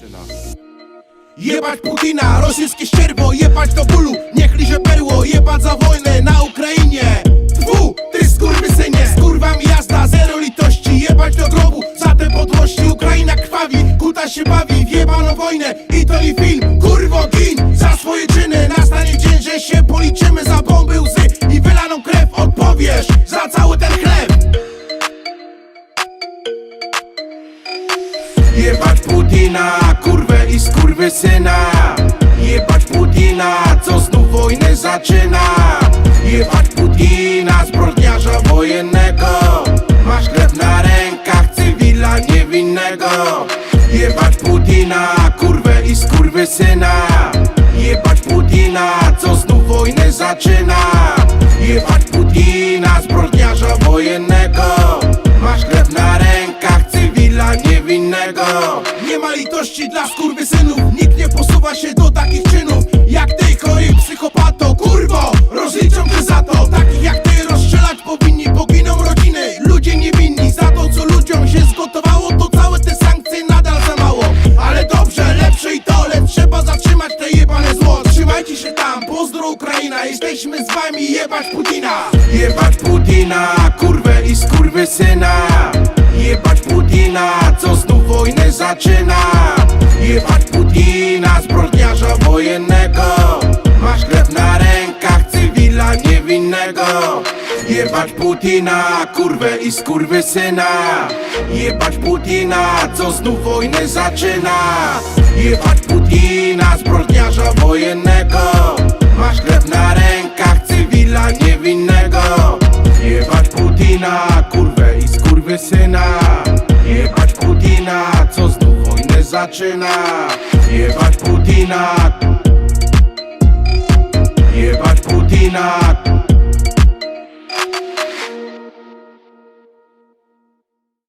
zaczyna. Jebać Putina, rosyjskie ścierwo, jebać do bólu. Niech liże perło, jebać za wojnę na Ukrainie. Tfu, ty skurwysynie, z kurwami jazda, zero litości. Jebać do grobu, za te podłości. Ukraina krwawi, kuta się bawi w jebaną wojnę. I to nie film, kurwo gin. Za swoje czyny nastanie dzień, że się policzymy Za bomby, łzy. I wylaną krew Odpowiesz za Jebać Putina, kurwę i skurwysyna Jebać Putina, co znów wojnę zaczyna. Jebać Putina, zbrodniarza wojennego. Masz krew na rękach, cywila niewinnego. Jebać Putina, kurwę i skurwysyna Jebać Putina, co znów wojnę zaczyna. Jebać Putina, zbrodniarza wojennego niewinnego Nie ma litości dla skurwysynów. Nikt nie posuwa się do takich czynów Jak ty, chory psychopato Kurwo, rozliczą cię za to. Takich jak ty rozstrzelać powinni Poginą rodziny, ludzie niewinni Za to co ludziom się zgotowało. To całe te sankcje nadal za mało. Ale dobrze, lepsze i to trzeba zatrzymać te jebane zło. Trzymajcie się tam, pozdro Ukraina. Jesteśmy z wami, jebać Putina. Jebać Putina, kurwę i skurwysyna. Jebać Putina, wojnę zaczyna. Jebać Putina, zbrodniarza wojennego. Masz krew na rękach, cywila niewinnego. Jebać Putina, kurwę i skurwysyna. Jebać Putina, co znów wojnę zaczyna. Jebać Putina, zbrodniarza wojennego. Masz krew na rękach, cywila niewinnego. Jebać Putina, kurwę i skurwysyna. Jebać zaczyna Jebać Putina. Jebać Putina